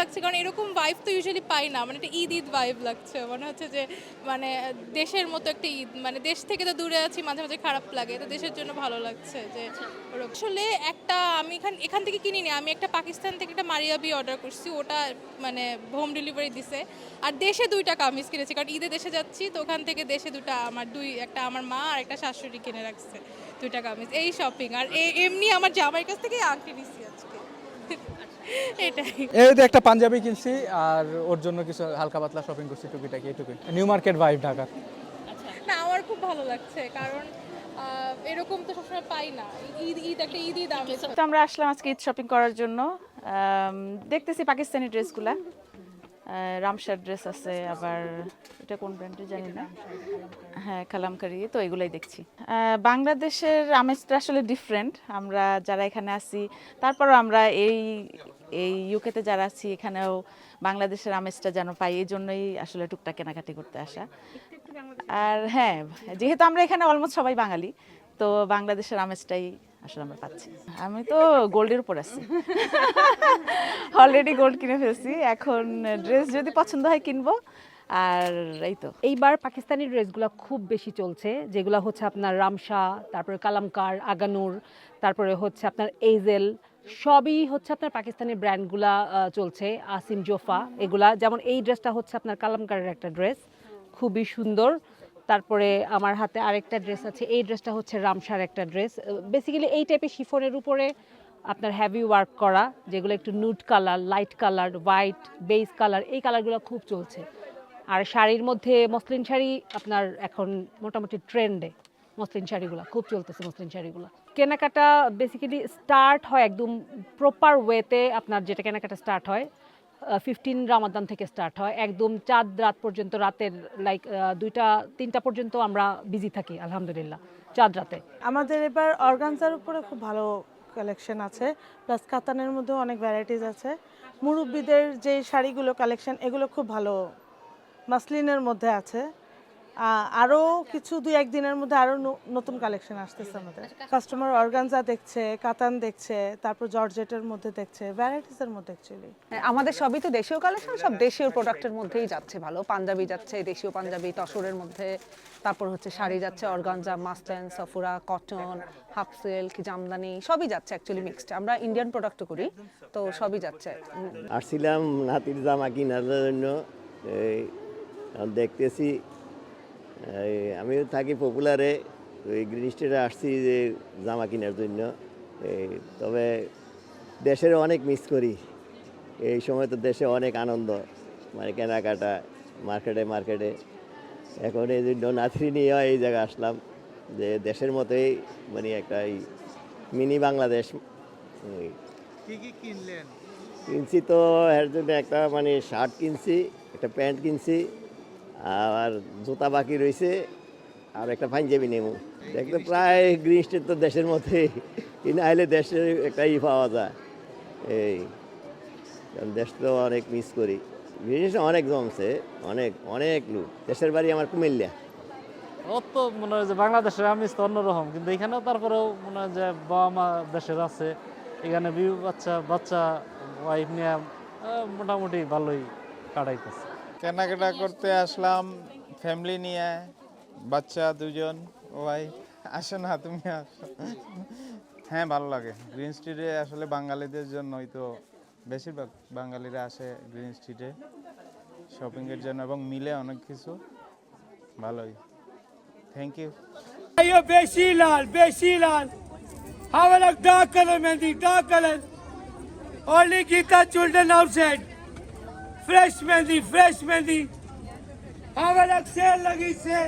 লাগছে কারণ এরকম ভাইব তো ইউজুয়ালি পাই না। মানে একটা ঈদ ঈদ ভাইব লাগছে। মনে হচ্ছে যে মানে দেশের মতো একটা ঈদ। মানে দেশ থেকে তো দূরে আছি মাঝে মাঝে খারাপ লাগে। তো দেশের জন্য ভালো লাগছে যে ওরকম। আসলে একটা আমি এখান এখান থেকে কিনিনি। আমি একটা পাকিস্তান থেকে একটা মারিয়াবি অর্ডার করছি। ওটা মানে হোম ডেলিভারি দিছে। আর দেশে দুইটা কামিজ কিনেছি কারণ ঈদে দেশে যাচ্ছি তো ওখান থেকে দেশে দুটা আমার দুই একটা আমার মা আর একটা শাশুড়ি কিনে রাখছে দুইটা কামিজ। এই শপিং আর এমনি আমার জামাইয়ের কাছ থেকে আংটি নিচ্ছি আজকে। এটাই। এই যে একটা পাঞ্জাবি কিনছি আর ওর জন্য কিছু হালকা পাতলা শপিং করছি টুকিটাকি এইটুকুই নিউ মার্কেট ভাইব ঢাকার। না আমার খুব ভালো লাগছে কারণ এরকম তো সবসময় পাই না। ঈদ ঈদ একটা ঈদ ঈদ তো আমরা আসলাম আজকে ঈদ শপিং করার জন্য। দেখতেছি পাকিস্তানি ড্রেসগুলা রামশার ড্রেস আছে, আবার এটা কোন ব্র্যান্ডের জানি না। হ্যাঁ কালামকারি তো এগুলাই দেখছি। বাংলাদেশের আমেজটা আসলে ডিফারেন্ট আমরা যারা এখানে আছি, তারপরও আমরা এই এই ইউকেতে যারা আছি, এখানেও বাংলাদেশের আমেজটা যেন পাই এই জন্যই আসলে টুকটাক কেনাকাটি করতে আসা। আর হ্যাঁ যেহেতু আমরা এখানে অলমোস্ট সবাই বাঙালি, তো বাংলাদেশের আমেজটাই আসলে আমরা পাচ্ছি। আমি তো গোল্ডের উপর আছি। অলরেডি গোল্ড কিনে ফেলছি। এখন ড্রেস যদি পছন্দ হয় কিনবো। আর এই তো। এইবার পাকিস্তানি ড্রেসগুলো খুব বেশি চলছে, যেগুলো হচ্ছে আপনার রামশা তারপরে কালামকার, আগানুর, তারপরে হচ্ছে আপনার এইজেল সবই হচ্ছে আপনার পাকিস্তানি ব্র্যান্ডগুলা চলছে, আসিম জোফা, এগুলা। যেমন এই ড্রেসটা হচ্ছে আপনার কালামকারের একটা ড্রেস খুবই সুন্দর। তারপরে আমার হাতে আরেকটা ড্রেস আছে, এই ড্রেসটা হচ্ছে রামসার একটা ড্রেস বেসিক্যালি এই টাইপের শিফনের উপরে আপনার হ্যাভি ওয়ার্ক করা, যেগুলো একটু nude colour light colour white base colour এই কালারগুলো খুব চলছে। আর শাড়ির মধ্যে মসলিন শাড়ি আপনার এখন মোটামুটি ট্রেন্ডে মসলিন শাড়িগুলো, খুব চলতেছে মসলিন শাড়িগুলো। কেনাকাটা বেসিক্যালি স্টার্ট হয় একদম প্রপার ওয়েতে আপনার যেটা কেনাকাটা স্টার্ট হয় ফিফটিন রামাদান থেকে স্টার্ট হয়। একদম চাঁদ রাত পর্যন্ত, রাতের লাইক দুইটা, তিনটা পর্যন্ত আমরা বিজি থাকি, আলহামদুলিল্লাহ, চাঁদ রাতে। আমাদের এবার অর্গানজার উপরে খুব ভালো কালেকশন আছে প্লাস কাতানের মধ্যেও অনেক ভ্যারাইটিস আছে। মুরব্বীদের যে শাড়িগুলো কালেকশন এগুলো খুব ভালো, মাসলিনের মধ্যে আছে। আ- আরও কিছু দুই একদিনের মধ্যে আরও নতুন কালেকশন আসতেছে আমাদের। কাস্টমার অর্গানজা দেখছে কাতান দেখছে তারপর জর্জেটের মধ্যে দেখছে ভ্যারাইটিসের মধ্যে অ্যাকচুয়ালি হ্যাঁ, আমাদের সবই তো দেশীয় কালেকশন সব দেশীয় প্রোডাক্টের মধ্যেই যাচ্ছে ভালো। পাঞ্জাবি যাচ্ছে দেশীয় পাঞ্জাবি তসরের মধ্যে। তারপর হচ্ছে শাড়ি যাচ্ছে অর্গানজা মাসলান সফুরা কটন হাফ সিল্ক জামদানি সবই যাচ্ছে অ্যাকচুয়ালি মিক্সড আমরা ইন্ডিয়ান প্রোডাক্টও করি তো সবই যাচ্ছে। আসছিলাম নাতির জামা কেনার জন্য এই দেখতেছি আমিও থাকি পপুলারে ওই গ্রিন স্টেটে আসছি যে জামা কেনার জন্য। এই তবে দেশের অনেক মিস করি। এই সময় তো দেশে অনেক আনন্দ। মানে কেনাকাটা মার্কেটে মার্কেটে এখন এই জন্য নাতি নিয়ে এই জায়গায় আসলাম। যে দেশের মতোই মানে একটা এই মিনি বাংলাদেশ। কিনছি তো এর জন্য একটা মানে শার্ট কিনছি একটা প্যান্ট কিনছি। আর জুতা বাকি রয়েছে আর একটা পাঞ্জাবি নেব দেখতে প্রায় গ্রিন স্টেট তো দেশের মধ্যে কিনা আইলে দেশের একটা ই পাওয়া যায়। এই, কারণ দেশ তো অনেক মিস করি। বিশেষ অনেক জমছে, অনেক অনেক লোক। দেশের বাড়ি আমার কুমিল্লা। ও তো মনে হয় যে বাংলাদেশের আমিষ তো অন্যরকম, কিন্তু এখানেও তারপরেও মনে হয় যে বাবা মা দেশের আছে। এখানে বিউ বাচ্চা বাচ্চা ওয়াইফ নিয়ে মোটামুটি ভালোই কাটাইতেছে। কেনাকাটা করতে আসলাম ফ্যামিলি নিয়ে, বাচ্চা দুজন ভাই, আসো না, তুমি আসো। হ্যাঁ ভালো লাগে। গ্রিন স্ট্রিটে আসলে বাঙালিদের জন্য হয়তো বেশিরভাগ বাঙালিরা আসে গ্রিন স্ট্রিটে শপিংয়ের জন্য এবং মিলে অনেক কিছু। ভালোই। থ্যাংক ইউ বেশি লাল বেশি লাল। হাওয়া dark colour mehndi dark colour অলি Gita children outside fresh mehndi fresh mehndi હવે સેલ લગી છે